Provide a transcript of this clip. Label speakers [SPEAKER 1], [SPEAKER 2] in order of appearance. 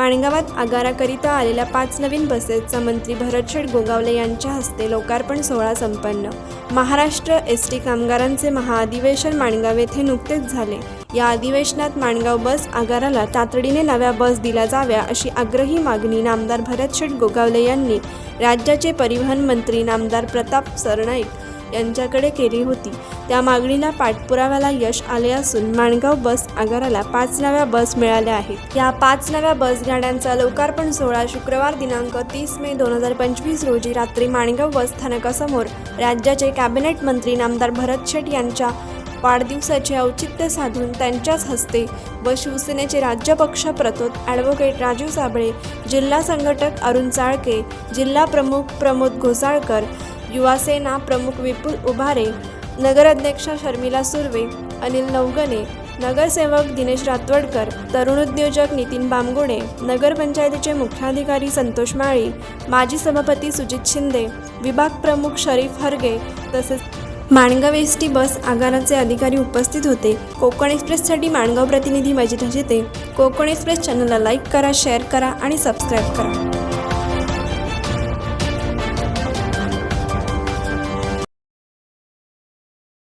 [SPEAKER 1] माणगावात आगाराकरिता आलेल्या पाच नवीन बसेसचा मंत्री भरतशेठ गोगावले यांच्या हस्ते लोकार्पण सोहळा संपन्न. महाराष्ट्र एस टी कामगारांचे महाअधिवेशन माणगाव येथे नुकतेच झाले. या अधिवेशनात माणगाव बस आगाराला तातडीने नव्या बस दिल्या जाव्या अशी आग्रही मागणी नामदार भरतशेठ गोगावले यांनी राज्याचे परिवहन मंत्री नामदार प्रताप सरनाईक यांच्याकडे केली होती. त्या मागणीला पाठपुराव्याला यश आले असून माणगाव बस आगाराला पाच नव्या बस मिळाल्या आहेत. या पाच नव्या बस गाड्यांचा लोकार्पण सोहळा शुक्रवार दिनांक तीस मे दोन हजार पंचवीस रोजी रात्री माणगाव बस स्थानकासमोर राज्याचे कॅबिनेट मंत्री नामदार भरत शेठ यांच्या वाढदिवसाचे औचित्य साधून त्यांच्याच हस्ते व शिवसेनेचे राज्यपक्ष प्रतोद ॲडव्होकेट राजीव साबळे जिल्हा संघटक अरुण चाळके जिल्हा प्रमुख प्रमोद घोसाळकर युवासेना प्रमुख विपुल उभारे नगराध्यक्षा शर्मिला सुर्वे अनिल नवगणे नगरसेवक दिनेश रातवडकर तरुण उद्योजक नितीन बामगोडे नगरपंचायतीचे मुख्याधिकारी संतोष माळी माजी सभापती सुजित शिंदे विभाग प्रमुख शरीफ हरगे तसेच माणगाव एस टी बस आगाराचे अधिकारी उपस्थित होते. कोकण एक्सप्रेससाठी माणगाव प्रतिनिधी मजिद हजिते. कोकण एक्सप्रेस चॅनलला लाईक करा शेअर करा आणि सबस्क्राईब करा.